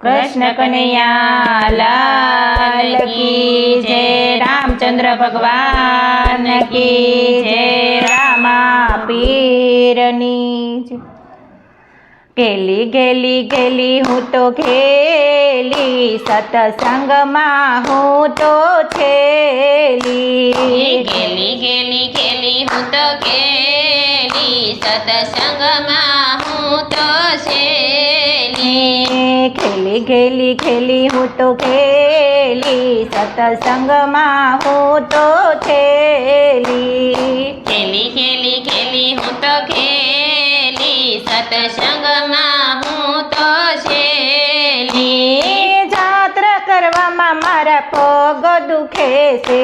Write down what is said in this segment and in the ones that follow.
કૃષ્ણ કનૈયા, લાલ કી જય, રામચંદ્ર ભગવાન કી જય, રામા પીરની. ગેલી ગેલી ગેલી હું તો ખેલી સતસંગમાં હું તો છેલી ગેલી ગેલી ગેલી હું તો ઘેલી સત્સંગમાં ખેલી ખેલી ખેલી હું તો ખેલી સતસંગમાં હું તો ખેલી. ખેલી ખેલી ખેલી હું તો ખેલી સતસંગમાં હું તો શેલી જાત્રા કરવામાં મારા પગ દુખે છે.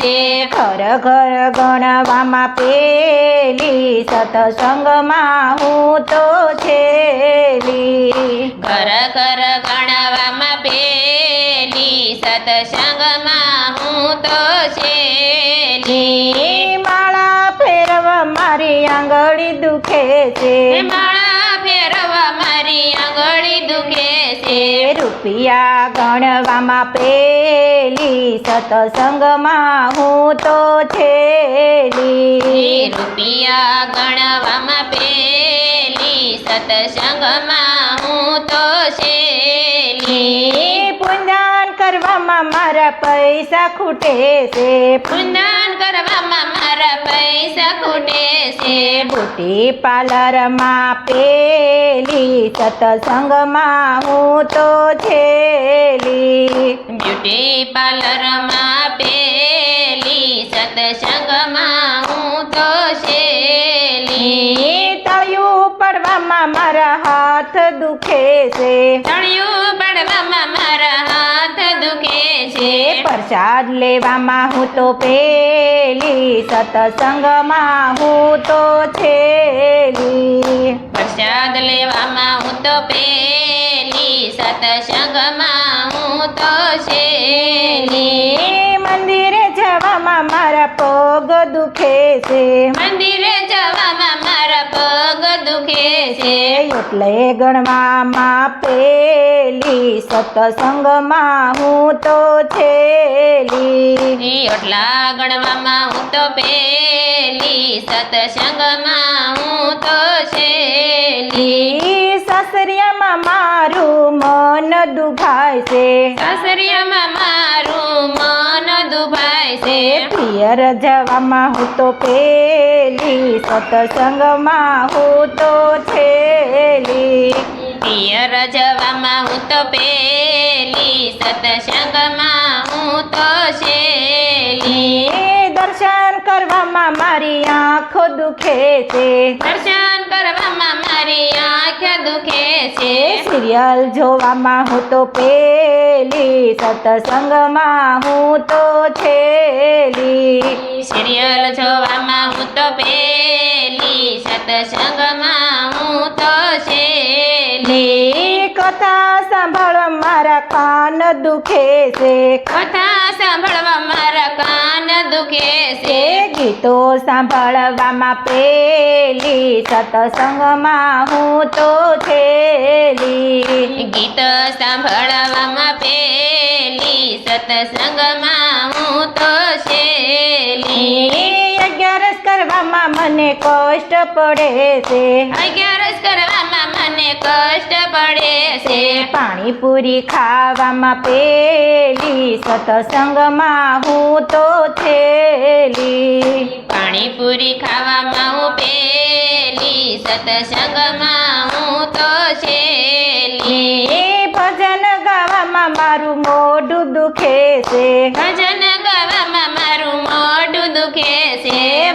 છે ઘર ઘર ગણવામાં પેલી સતસંગમાં હું તો છેલી. ઘર ઘર ગણવામાં પેલી સતસંગમાં હું તો શેલી માળા ફેરવા મારી આંગળી દુખે છે. માળા ફેરવા મારી આંગળી દુખે છે. રૂપિયા ગણવામાં પેલી સતસંગમાં હું તો છેલી. રૂપિયા ગણવામાં પેલી સતસંગમાં હું તો છેલી. પૂંજન કરવામાં મારા પૈસા ખૂટે છે. પુંદાન કરવામાં મારા પૈસા ખૂટે છે. બુટી પાર્લરમાં પેલી સતસંગમાં હું તો છેલી. બ્યુટી પાર્લરમાં પેલી સત્સંગમાં હું તો શેલી તળિયું પડવામાં મારા હાથ દુખે છે. પ્રસાદ લેવામાં હું તો પેલી સતસંગમાં હું તો છેલી પ્રસાદ લેવામાં હું તો પેલી સતસંગમાં હું તો શેલી મંદિરે જવામાં મારા પગ દુખે છે. મંદિરે એટલે ગણવામાં પેલી સતસંગમાં હું તો છેલી. એટલા ગણવામાં હું તો પેલી સત્સંગમાં હું તો છેલી. સસરિયામાં મારું મન દુભાય છે. સાસરિયામાં મારું મન દુભાય છે. પિયર જવામાં હું તો પેલી સતસંગમાં હું તો છેલી પિયર જવામાં હું તો પેલી સતસંગમાં હું તો શેલી. દર્શન કરવામાં મારી આંખો દુખે છે. દર્શન કરવામાં મારી આંખ દુખે છે. સિરિયલ જોવામાં હું તો પેલી સતસંગમાં હું તો છેલી. સિરિયલ જોવામાં હું તો પેલી સત્સંગમાં સાંભળવા મારા કાન દુખે છે. કથા સાંભળવા મારા કાન દુખે છે. ગીતો સાંભળવામાં પેલી સતસંગમાં હું તો છેલી. ગીત સાંભળવામાં પેલી સતસંગમાં હું તો શેલી અગિયારસ કરવામાં મને કષ્ટ પડે છે. અગિયારસ કરવામાં મને કષ્ટ પડે છે. પાણીપુરી ખાવામાં પેલી સતસંગમાં હું તો થેલી. પાણીપુરી ખાવામાં હું પેલી સતસંગમાં હું તો છેલી ભજન ગાવામાં મારું મોઢું દુખે છે. ભજન ગાવામાં મારું મોઢું દુખે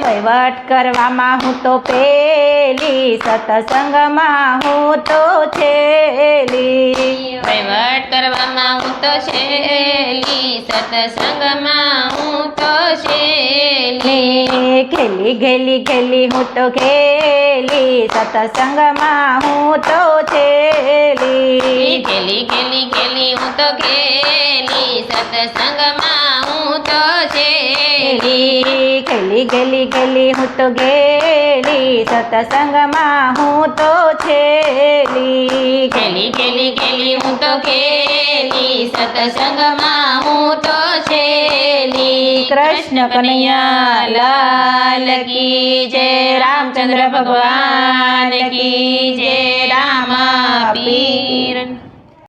વહીવટ કરવામાં હું તો પેલી સતસંગમાં હું તો છેલી વહીવટ કરવામાં હું તો છેલી સતસંગમાં હું તો છેલી ખેલી ગેલી ગેલી હું તો ખેલી સતસંગમાં હું તો છેલી ખેલી ગેલી ગેલી હું તો ખેલી સત્સંગમાં છેલી ખેલી ગેલી ગેલી હું તો ગેલી સતસંગમાં હું તો છેલી ખેલી ખેલી ખેલી હું તો ખેલી સતસંગમાં હું તો છેલી કૃષ્ણ કનૈયા લાલ કી જય રામચંદ્ર ભગવાન કી જય રામા પીર